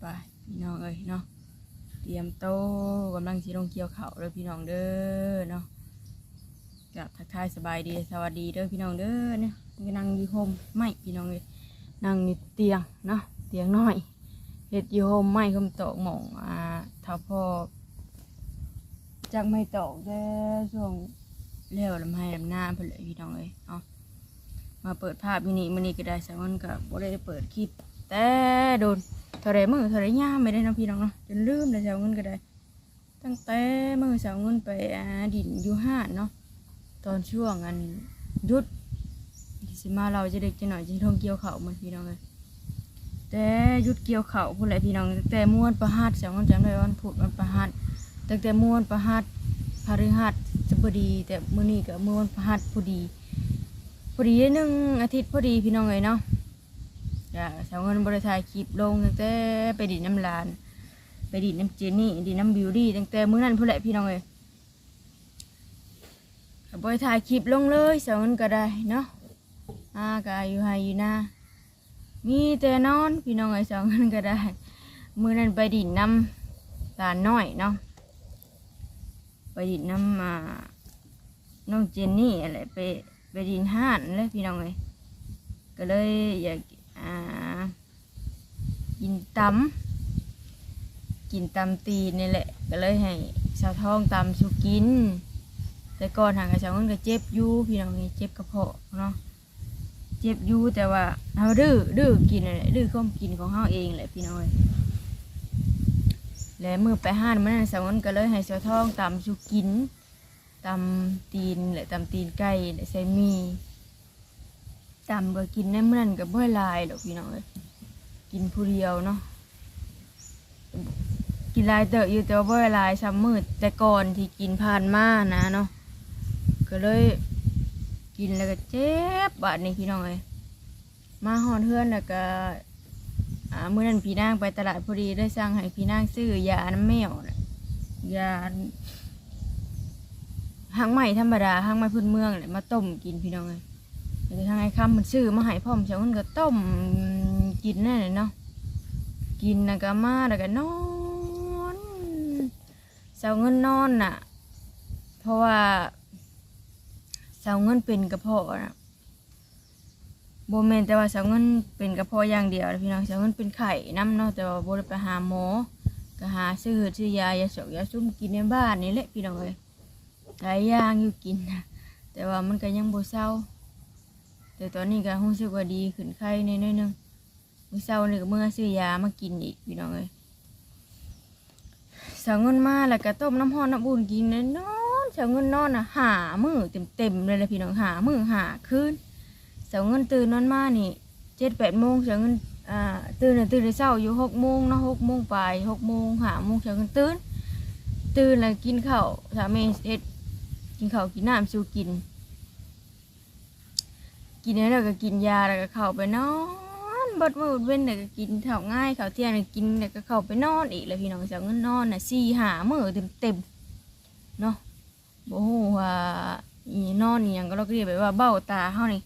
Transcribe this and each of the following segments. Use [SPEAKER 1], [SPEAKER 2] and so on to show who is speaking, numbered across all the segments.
[SPEAKER 1] ไปพี่น้องเอ้ยเนาะเตรียมโตะกำลังสิลงเกี่ยวเขาเด้อพี่น้องเด้อเนาะกับทักทายสบายดีสวัสดีเด้อพี่น้องเด้อเนี่ยนั่งอยู่โฮมไม่พี่น้องเลยนั่งอยู่เตียงเนาะเตียงน้อยเฮ็ดอยู่โฮมไม่คำตอกหมองอ่าถ้าพ่อจักไม่ตอกแต่ช่วงเลี้ยวลำไห้ลำหน้าเพิ่นเลยพี่น้องเลยเนาะมาเปิดภาพมินิมินิก็ได้สามันก็บ่ได้เปิดคลิปแต่โดน เท่าไรมือเท่าไรย่าไม่ได้เนาะพี่น้องเนาะจนลืมเลยเสาเงินก็ได้ ตั้งแต่มือสาเงินไปดินอยู่ห้าเนาะตอนช่วงอันยุดสิมาเราจะเด็กจะหน่อยจะท่องเกี่ยวเขาเหมือนพี่น้องเลยแต่ยุดเกี่ยวเขาพูดอะไรพี่น้องแต่ม้วนประหัดสาวเงินจำได้วันพุธวันประหัดตั้งแต่ม้วนประหัดพฤหัสจะพอดี แต่มื้อนี้ก็ม้วนประหัสพอดีพอดีได้หนึ่งอาทิตย์พอดีพี่น้องเลยเนาะ จ้ะสาวเงินบริษัทคลิปลงตั้งแต่ไปดินน้ำลาน ไปดินน้ำเจนี่ดินน้ำบิวดี้ตั้งแต่มื้อนั้นพุ่นแหละพี่น้องเอ้ยบริษัทคลิปลงเลยสาวเงินก็ได้เนาะอากาอยู่ไฮอยู่นามีแต่นอนพี่น้องเอ้ยสาวเงินก็ได้ มื้อนั้นไปดินน้ำลานน้อยเนาะไปดินน้ำมาน้องเจนนี่อะไรไปไปดินห้านเลยพี่น้องเอ้ยก็เลยอยาก อ่ากินตำกินตำตีนนี่แหละ ก็เลยให้สาวท้องตำสุกิน แต่ก่อนทางกระเช้ามันก็เจ็บอยู่พี่น้องนี่เจ็บกระเพาะเนาะเจ็บอยู่แต่ว่าเราดื้อดื้อกินนั่นแหละดื้อข้อมกินของเราเองแหละพี่น้องเอ้ยและมือไปห้านมันสาวมันก็เลยให้สาวท้องตำสุกินตำตีนแหละตำตีนไก่และใส่มี จำก็กินได้เมื่อนกับบ่หลายหรอกพี่น้องเอ้ยกินผู้เดียวเนาะกินลายเตอะอยู่แต่ว่าบ่หลายซ้ำมืดแต่ก่อนที่กินผ่านมานะเนาะก็เลยกินแล้วก็เจ็บบาดนี้พี่น้องเอ้ยมาหอดเพื่อนแล้วก็อ่ามื่อนั้นพี่นางไปตลาดพอดีได้สั่งให้พี่นางซื้อยาน้ำแมวน่ะยาหางใหม่ธรรมดาหางใหม่พื้นเมืองเลยมาต้มกินพี่น้องเอ้ย เดี๋ยวทางไอ้คำมันซื้อมาให้พ่อมเช้ามันก็ต้มกินนั่นแหละเนาะกินแล้วก็มาแล้วก็นอนเสาเงินนอนน่ะ เพราะว่าเสาเงินเป็นกระเพาะนะโบเมนแต่ว่าเสาเงินเป็นกระเพาะอย่างเดียวพี่น้องเสาเงินเป็นไข่น้ำเนาะแต่ว่าโบไปหาหมอก็หาซื้อซื้อยายาสกยาซุ่มกินในบ้านนี่แหละพี่น้องเอ้ยหลายอย่างอยู่กินนะแต่ว่ามันก็ยังโบเศร้า แต่ตอนนี้ก็รู้สึกว่าดีขึ้นไข้นิดหน่อยหนึงมื้อเช้านี่ก็เมื่อซื้อยามากินอีกพี่น้องเอ้ยสาวเงินมาแล้วก็ต้มน้ำร้อนน้ำอุ่นกินเลยนอนสาวเงินนอนอะหามือเต็มๆเลยแหละพี่น้องหามือหาคืนสาวเงินตื่นนอนมานี่เจ็ดแปดโมงสาวเงินอ่าตื่นน่ะตื่นในเช้าอยู่หกโมงนะหกโมงไปหกโมงหาโมงสาวเงินตื่นตื่นแล้วกินข้าวสามีเอ็ดกินข้าวกินน้ำสูกิน กินแล้วก็กินยาแล้วก็เข้าไปนอนบดมือเบดเว้นแล้วก็กินข้าวง่ายข้าวเที่ยงกินแล้วก็เข้าไปนอนอีกแล้วพี่น้องสาวเงินนอนน่ะสี่หามือเต็มเต็มๆเนาะบ่ฮู้ว่าอีนอนอีหยังก็เราเรียกไปว่าเบ้าตาเฮานี่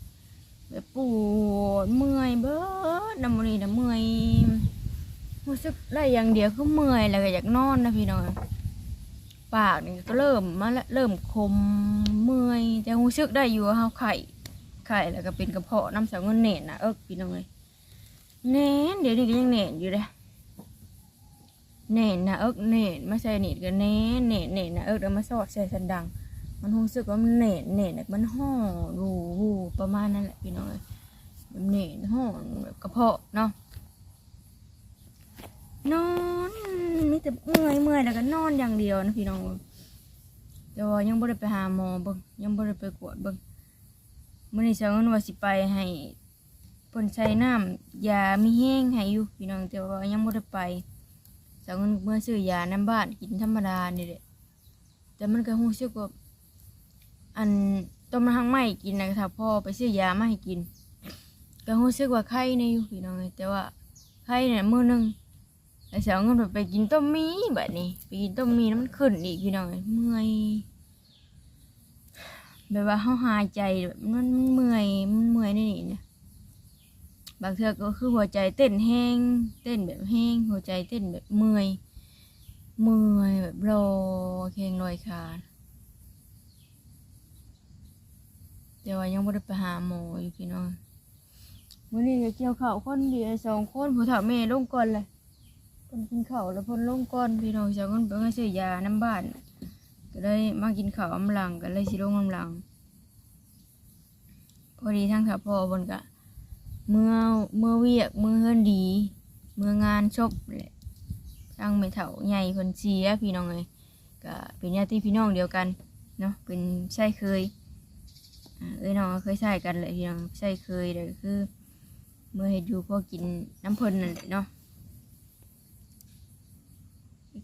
[SPEAKER 1] แบบปวดเมื่อยเบิดน้ำมันนี่น่ะเมื่อยรู้สึกได้อย่างเดียวคือเมื่อยแล้วก็อยากนอนนะพี่น้องปากนี่ก็เริ่มมาแล้วเริ่มคมเมื่อยแต่รู้สึกได้อยู่ว่าเฮาไข้ ไข่แล้วก็เป็นกระเพาะน้ำสาวเงินเน่นนะเอิกพี่น้องเลยเน่นเดี๋ยวนี้ก็ยังเน่นอยู่เลยเน่นนะเอิกเน่นไม่ใช่เน่นก็เน่นเน่นเน่นนะเอิกแล้วมาสอดใส่สันดัง มันรู้สึกว่ามันเน่นเน่นแบบมันห่อรูรูประมาณนั้นแหละพี่น้องเลยแบบเน่นห่อแบบกระเพาะเนาะนอนมีแต่เมื่อยเมื่อยแล้วก็นอนอย่างเดียวนะพี่น้องแต่ว่ายังบ่ได้ไปหาหมอเบิ่งยังบ่ได้ไปกวดเบิ่ง มื่อนี้ฉันว่าสิไปให้เพิ่นใช้น้ำยามีแห้งให้อยู่พี่น้องแต่ว่ายังบ่ได้ไปฉันเมื่อซื้อยาน้ำบ้านกินธรรมดานี่แหละแต่มันก็รู้สึกว่าอันต้มน้ำหังไม่กินนะถ้าพ่อไปซื้อยามาให้กิน ก็รู้สึกว่าไข้ในอยู่พี่น้องแต่ว่าไข้เนี่ยมื้อนึงแล้วฉันก็ไปกินต้มมีแบบนี้ไปกินต้มมีแล้วมันขึ้นอีกพี่น้องเอ้ยเมื่อย แบบว่าเขาหายใจแบบมันมันเมื่อยมันเมื่อยนี่นี่นี่ยบางเทื่อก็คือหัวใจเต้นแห้งเต้นแบบแห้งหัวใจเต้นแบบเมื่อยเมื่อยแบบรอแข่งลอยขาแต่ว่ายังไม่ได้ไปหาหมออยู่พี่น้องวันนี้ก็เกี่ยวข้าวคนเดียวสองคนผู้ถาแม่ลงก่อนเลยคนกินข้าวแล้วพนลงก่อนพี่น้องจากคนไปมาซื้อยาน้ำบ้าน ก็เลยมากินข้าวอำลังก็เลยสิลงอำลัง พอดีทั้งถ้าพ่อเพิ่นก็เมื่อเมื่อเวียกเมื่อเฮือนดี เมื่องานชบแหละทั้งไม่เฒ่าใหญ่เพิ่นเสียพี่น้องเลยก็เป็นญาติพี่น้องเดียวกันเนาะเป็นใช่เคยเอ้ยน้องเคยใช่กันเลยพี่น้องใช่เคยเลยคือ เมื่อเฮ็ดอยู่พอกินน้ำเพิ่นนั่นแหละเนาะ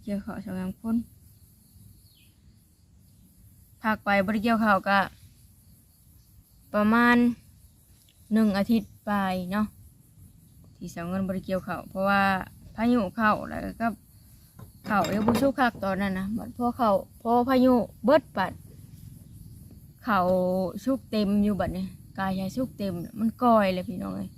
[SPEAKER 1] เกี่ยวข้าวสองสามคน พักไปบริเกี่ยวข้าวก็ประมาณหนึ่งอาทิตย์ไปเนาะที่เสาเงินบริเกี่ยวเขาวเพราะว่าพายุเข้าแล้วก็เขาเอวบุชุกคักตอนนั้นนะบัดพอเขาพอพายุเบิดปัด เขาชุกเต็มอยู่บัดนี้กายชายชุกเต็ม มันก่อยเลยพี่น้องเลย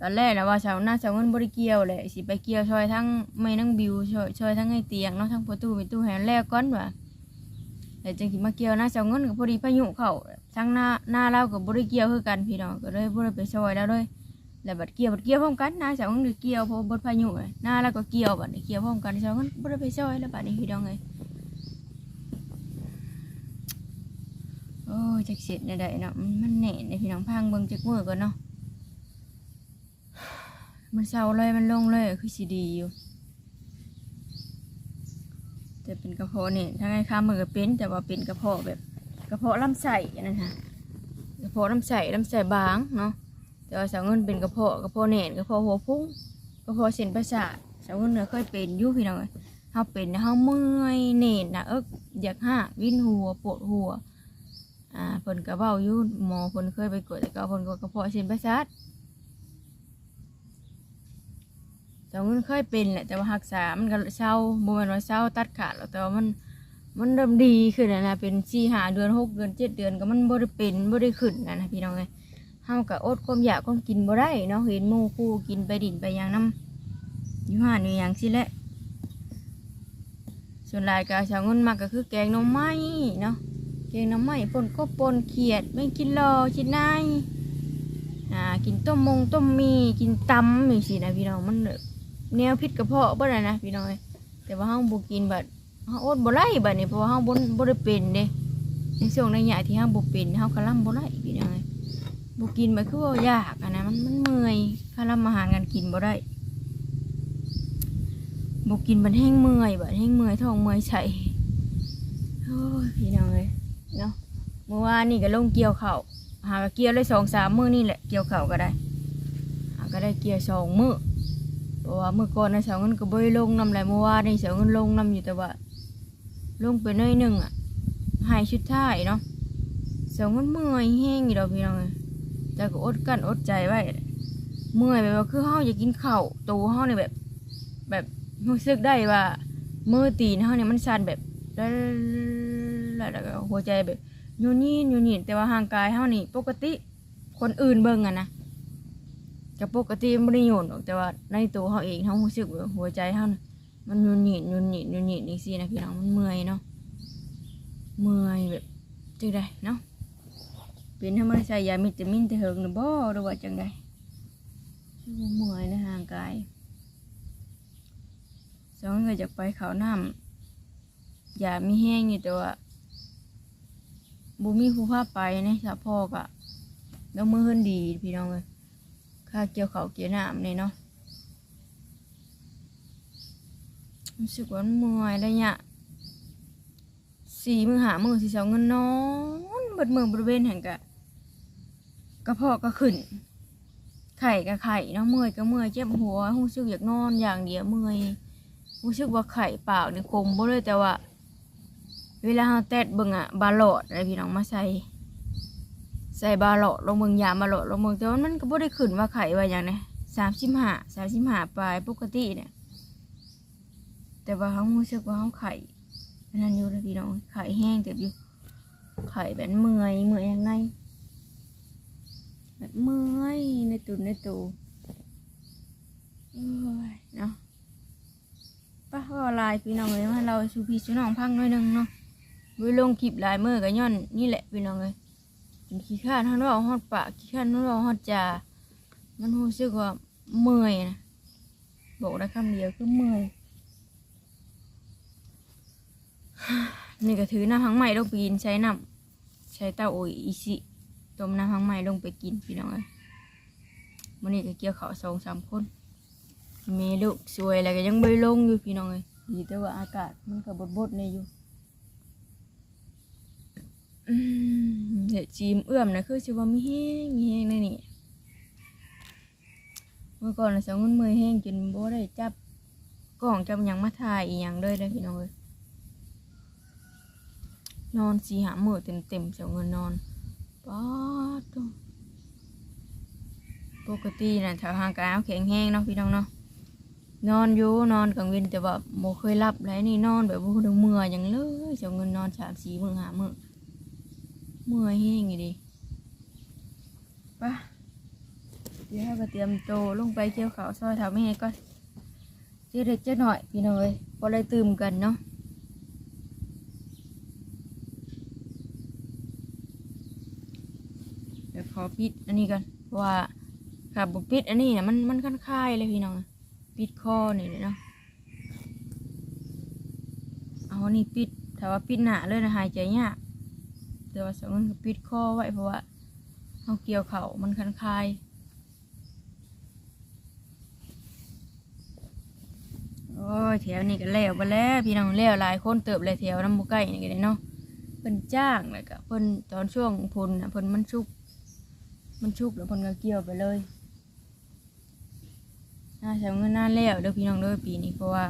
[SPEAKER 1] ตอนแรกนะว่าเสาหน้าเสาเงินบริเกี่ยวเลยสิไปเกี่ยวช่วยทั้งไม่นั่งบิวช่วยช่วยทั้งไอเตียงเนาะทั้งประตูประตูแหนแรกก้อนว่ะ แต่จังสิมาเกี่ยวนะเจ้าเงินกับพอดีพายุเข้าทั้งหน้าหน้าเรากับบริเกี่ยวคือกันพี่น้องก็เลยบริไปซอยแล้วเลยแล้วบัดเกี่ยวบัดเกี่ยวพร้อมกันนะเจ้าเงินก็เกี่ยวพอบดพายุหน้าเราก็เกี่ยวบัดเกี่ยวพร้อมกันเจ้าเงินบริไปซอยแล้วบัดนี้พี่น้องเลยโอ้จักเสร็จได้เนาะมันมันแน่ในพี่น้องพังเบิ่งจักมือก่อนเนาะมันเศร้าเลยมันลงเลยคือสิดีอยู่ แต่เป็นกระเพาะนี่ถ้าไงข้ามมือก็เป็นแต่ว่าเป็นกระเพาะแบบกระเพาะลำไส้อันนั้นฮะกระเพาะลำไส้ลำไส้บางเนาะแต่ว่าสาวเงินเป็นกระเพาะกระเพาะเน่นกระเพาะหัวพุ่งกระเพาะเส้นประสาทสาวเงินเนี่ยเคยเป็นยู่พี่น้องเอ้าเป็นเฮาเมื่อยเน่นนะเอิกอยากหักวิ่นหัวปวดหัวอ่าเพิ่นก็เว้ายู่หมอเพิ่นเคยไปกดแต่ก็เพิ่นก็กระเพาะเส้นประสาท สาวเงินเคยเป็นแหละแต่ว่ารักษามันก็เศร้าบ่แม่นว่าเศร้าตัดขาดหรอกแต่ว่ามันมันเริ่มดีขึ้นแล้วนะเป็นสี่หาเดือนหกเดือนเจ็ดเดือนก็มันบ่ได้เป็นบ่ได้ขึ้นนะนะพี่น้องเอ้ยเฮาก็อดความอยากความกินบ่ได้เนาะเห็นหมู่คู่กินไปดินไปยังน้ำอยู่หานอยู่หยังสิแหละส่วนหลายก็ชาวเงินมากก็คือแกงหน่อไม้เนาะแกงหน่อไม้ป่นก็ป่นเขียดไม่กินรอชินายอ่ากินต้มมงต้มมีกินตำนี่สินะพี่น้องมันแบบ แนวพิษกระเพาะบ่ได้นะพี่น้อย แต่ว่าเฮาบ่กินบัดเฮาอดบ่ไล่บัดนี้เพราะว่าเฮาบ่บ่ได้เป็นเด้ในช่วงระยะที่เฮาบ่เป็นเฮาคลำบ่ไล่พี่น้อยบ่กินมันคือว่ายากอะนะมันมันเมื่อยคลำอาหารกันกินบ่ได้บ่กินมันแห้งเมื่อยบัดแห้งเมื่อยท้องเมื่อยใส่โอ้ยพี่น้อยเนาะเมื่อวานนี่ก็ลงเกี่ยวเข้าหากเกี่ยวได้สองสามมื้อนี่แหละเกี่ยวเข้าก็ได้หาก็ได้เกี่ยวสองมื้อ เพราะว่าเมื่อก่อนนะเสาวเงินก็บ่ได้ลงนำหละเมื่อวานนี่เสาวเงินลงนำอยู่แต่ว่า ลงไปหน้อยหนึ่งอะหายชุดท้ายเนาะเสียงมันเมื่อยแห้งอยู่ดอกพี่น้องเอ้ยแต่ก็อดกั้นอดใจไว้เมื่อยแบบว่าคือเฮาอยากกินข้าวตัวเฮาเนี่ยแบบ แบบรู้สึกได้ว่ามือตีนเฮาเนี่ยมันสั่นแบบแล้วแล้วก็หัวใจแบบโยนยินโยนยินแต่ว่าห่างกายเฮานี่ปกติคนอื่นเบิ่งอะนะ กับปกติไม่ได้โยนหรอกแต่ว่าในตัวเฮาเองเฮารู้สึกว่าหัวใจเฮาน่ะมันยุ่นหยินยุ่นหยินยุ่นหยินนี่สินะพี่น้องมันเมื่อยเนาะเมื่อยแบบจังไดเนาะเป็นธรรมชาติยามิตามินแต่เหิงหรือบ่หรือว่าจังไดเมื่อยในห่างกายสองเงยจากไปเขาน้ำยามีแห้งอยู่แต่ว่าบุมีผู้พาไปนะสะพ่อกะแล้วมือเฮินดีพี่น้องเลย ค่าเกี่ยวเขาวเกี่ยวน้ำนี่เนาะรู้สึกว่ามันเมื่อยเลยเนี่ยสี่มือหามือสี่สองเงินนอนบิดมือบริเวณแห่งกะกระเพาะก็ขึ้น ไข่ก็ไข่เนาะเมื่อยก็เมื่อยเจ็บหัวรู้สึกอยากนอนอย่างเดียวเมื่อยรู้สึกว่าไข่เปล่านี่คมบ่เลยแต่ว่า เวลาเราแตดเบิ่งอะบาโลดอะไรพี่น้องมาใส่ ส่บาโลลงเบิ่งยาบาโลลงเบิ่งแต่ว่ามันก็บ่ได้ขึ้นว่าไข่ว่าอย่างนี้สามสิบห้าสามสิบห้าปลายปกติเนี่ย แต่ว่าเขารู้สึกว่าเขาไข่อันนั้นอยู่เลยพี่น้องไข่แห้งเต็มอยู่ไข่แบบเมื่อยเมื่อยยังไงแบบเมื่อยในตุนในตูโอ้ยเนาะป้าว่าลายพี่น้องเลยว่าเราชูพี่ชูน้องพังหน่อยนึงเนาะวิลงคลิปลายเมือกับย้อนนี่แหละพี่น้องเลย ขี้ข้านทั้งเราฮอดปากขี้ข้านทั้งเราฮอดจ่ามันรู้สึกว่าเมื่อยนะบอกได้คำเดียวคือเมื่อยนี่ก็ถือน้ำพังใหม่ลงไปกินใช้น้ำใช้เต้าโอยอีสิต้มน้ำพังใหม่ลงไปกินพี่น้องเอ้ยวันนี้ก็เกี่ยวข้าวสองสามคนมีลูกสวยแล้วก็ยังไม่ลงอยู่พี่น้องเอ้ยดีแต่ว่าอากาศมันก็บดบดๆเนี่ยอยู่ เดี๋ยวจีมเอื้อมนะคือสิว่ามีแห้งมีแห้งเลยนี่เมื่อก่อนนะสาวเงินมือแห้งจนบ่ได้จับกล้องจับยังมาถ่ายอีหยังเลยเลยพี่น้องเอ้ยนอนสีหามือเต็มเต็มสียเงินนอนป๊าดโตปกตินะแถวหางกายเอาแข็งแห้งเนาะพี่น้องเนาะนอนอยู่นอนกลางวันแต่ว่าโมเคยรับเลยนี่นอนแบบว่าดูเมื่อยอย่างเลยสียเงินนอนสามสี่มือหามือ เมื่อยแห้งอยู่ดิปะเดี๋ยวให้ก็เตรียมโตวลงไปเกี่ยวเขาซอยแถวไม่ให้ก็เจ๊เด็กเจ๊หน่อยพี่น้องเอ้ยพอได้ตื่มกันเนาะเดี๋ยวขอปิดอันนี้กันว่าขับบุปิดอันนี้เนี่ยมันมันค่อนข้ายเลยพี่น้องปิดคอนี่เลยเนาะเอาอันนี้ปิดถ้าว่าปิดหนาเลยนะหายใจยาก แต่ว่าสองคนก็ปิดคอไว้เพราะว่าเอาเกี่ยวเข่ามันคันคายโอ้ยแถวนี้ก็แล้วไปแล้วพี่น้องแล้วหลายคนเติบเลยแถวน้ำบุใกล้นี่ก็ได้เนาะเพิ่นจ้างแล้วก็เพิ่นตอนช่วงพุนน่ะเพิ่นมันชุก มันชุบแล้วเพิ่นก็เกี่ยวไปเลยน่าใช้เงินน่าแล้วเด้อพี่น้องเด้อปีนี้เพราะว่า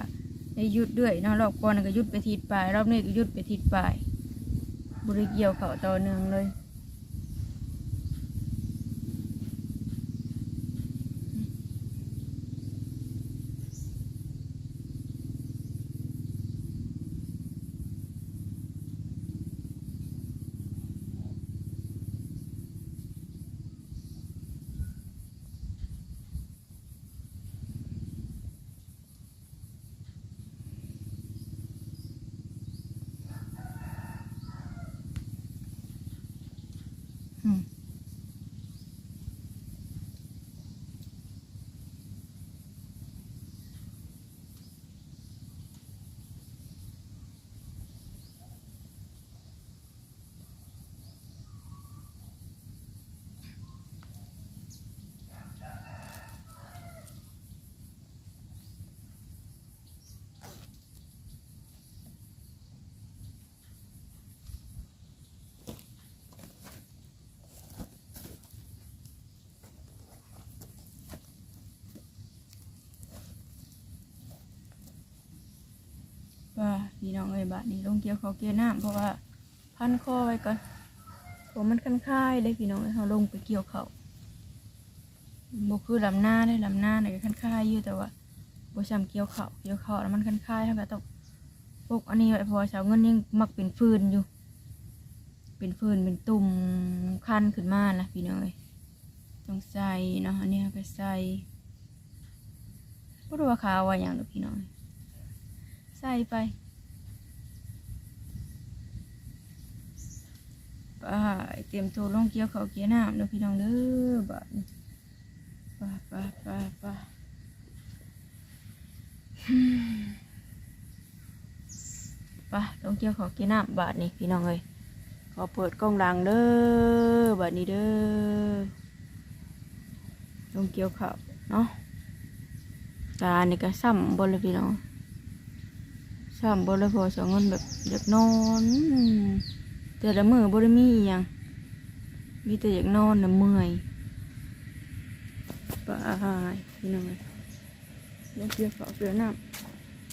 [SPEAKER 1] ได้ยุดด้วยเนาะรอบก่อนก็ยุดไปทิศปลายรอบนี้ก็ยุดไปทิศปลาย บริเกี่ยวเขาต่อเนื่องเลย พี่น้องเอ้ยบาดนี้ลงเกี่ยวเขาเกี่ยวน้ำเพราะว่าพันคอไว้ก่อนผมมันคันคายเลยพี่น้องเอ้ยเขาลงไปเกี่ยวเขาบ่คือลำหน้าได้ลำหน้าเนี่ยก็คันคายอยู่แต่ว่าบ่ซ้ำเกี่ยวเขาเกี่ยวเขาแล้วมันคันคายเท่ากับต้องพวกอันนี้ไว้พอชาวเงินยังมักเป็นฟืนอยู่ เป็นฟืนเป็นตุ่มคันขึ้นมาละพี่น้องเอ้ยต้องใส่เนาะอันนี้ไปใส่บ่รู้ว่าขาวว่าอย่างเด้อพี่น้องเอ้ยใส่ไป ไปเตรียมตัวลงเกี่ยวเขาวเกี่ยวน้ำเด้อพี่น้องเด้อบัดนี้ไปไปไปไปไปลงเกี่ยวเขาวเกี่ยวน้ำบาดนี้พี่น้องเอ้ยขอเปิดกล้องหลังเด้อบัดนี้เด้อลงเกี่ยวเขาวเนาะตานี่ก็ซ้ำบนเลยพี่น้องสามบริพอสองเงินแบบอยากนอน แต่ละมือบริมีอยังมีแต่อยากนอนนะเมื่อยไปพี่น้องเลยลงเกี่ยวเขาเสือน้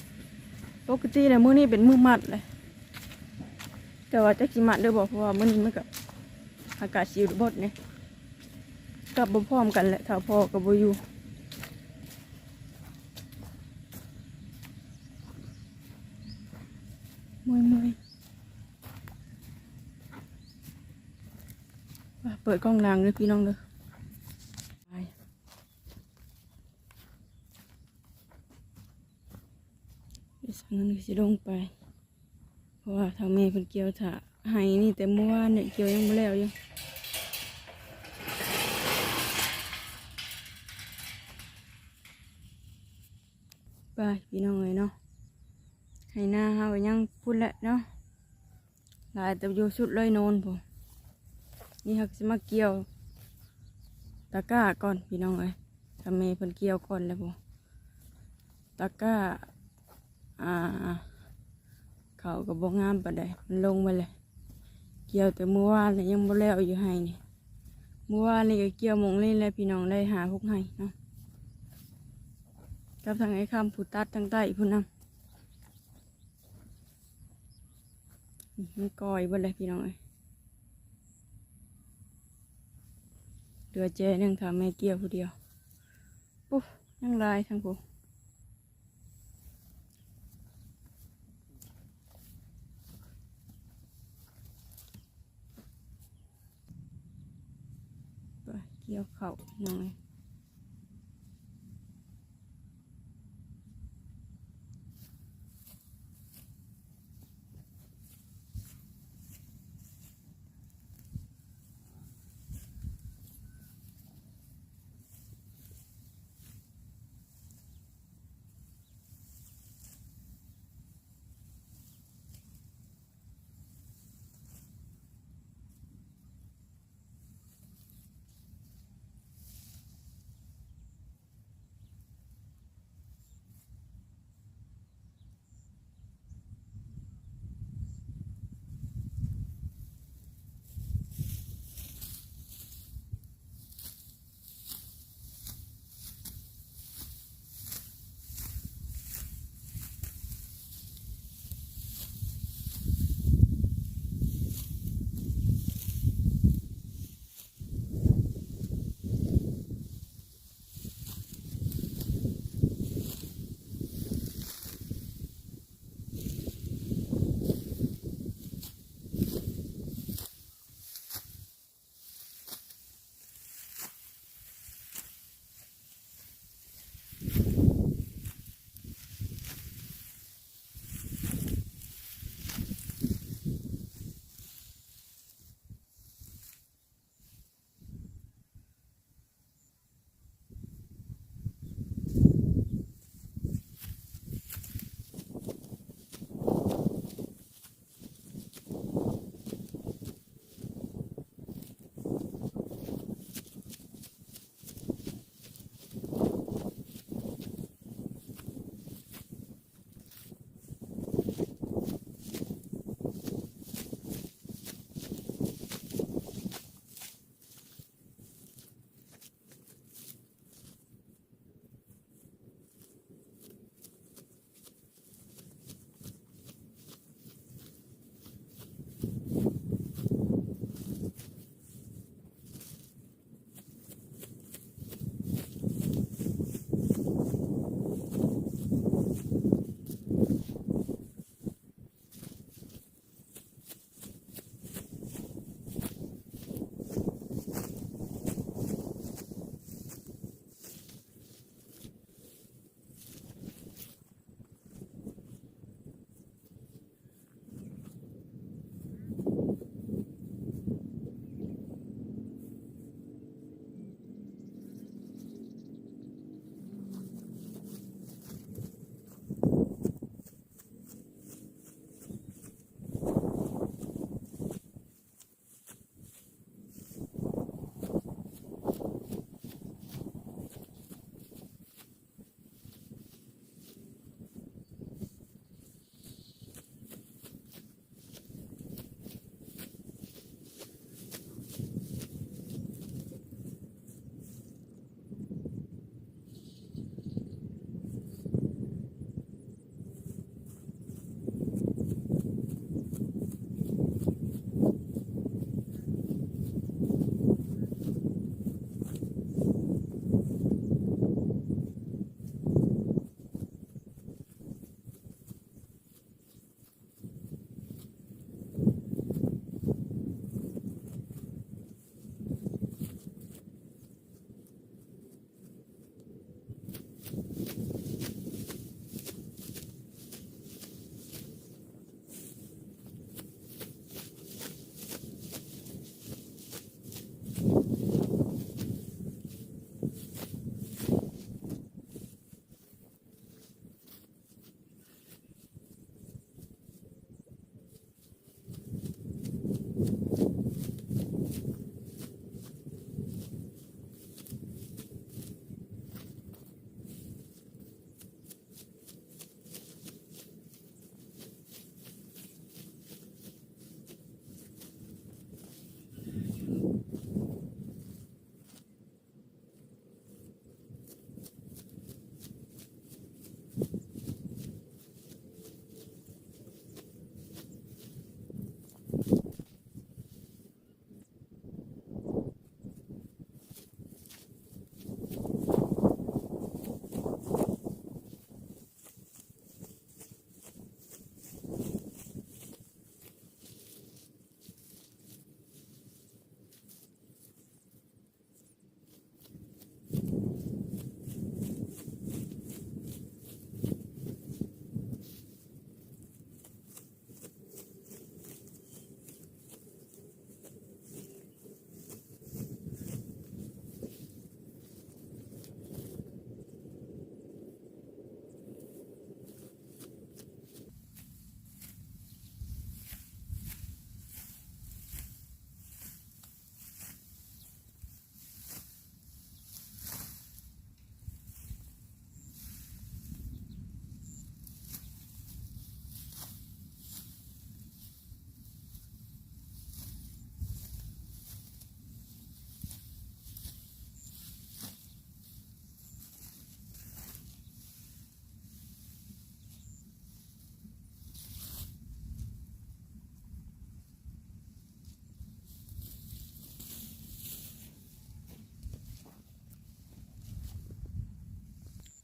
[SPEAKER 1] ำปกติแล้วมือนี้เป็นมือมัดเลยแต่ว่าจะกิมัดเด้อบอกเพราะว่ามือนี้มันกับอากาศชิวบดเนี่ยกลับบ่พร้อมกันแหละถ้าพ่อกับบ่อยู่มวยมวย เปิดกล้องลางเลยพี่น้องเลยดิฉันนั้นก็จะลงไป เพราะว่าทางเมย์คนเกี่ยวถะไห้นี่แต่เมื่อวานเนี่ยเกี่ยวยังไม่แล้วยังไปพี่น้องเลยเนาะไห้หน้าเฮายังพูดแหละเนาะหลายแต่อยู่สุดเลยนอนผม นี่เฮาก็สิมาเกี่ยวตะกร้าก่อนพี่น้องเอ้ยทำเมเพิ่นเกี่ยวก่อนแล้วผมตะกร้าอ่าเขาก็บอกงามปานใดมันลงไปเลย เกี่ยวแต่เมื่อวานเลยยังบ่แล้วอยู่ให้นี่เมื่อวานนี่ก็เกี่ยวมองเล่นแล้วพี่น้องได้หาพวกให้เนาะกับทางไอ้คำผู้ตัดทางใต้พุ่นนำมันกอยบ่เลยพี่น้องเอ้ย เดือเจนึงทำแม่เกี่ยวผู้เดียวปุ๊บยังลายทั้งผู้เกี่ยวเข่าหน่อย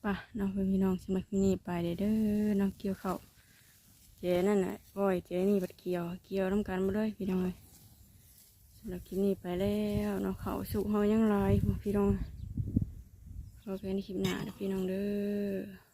[SPEAKER 1] ป่ะน้องพี่น้องสมัครนี่ไปเด้อเด้อน้องเกี่ยวเขาเจนั่นน่ะก้ยเจนี่บัดเกี่ยว เกี่ยวน้ำกันมาเลยพี่น้องเลยสำหรับคลิปนี้ไปแล้วน้องเขาสุกเฮายังไรพี่น้องโอเคนในคลิปหน้าน้อพี่น้องเด้อ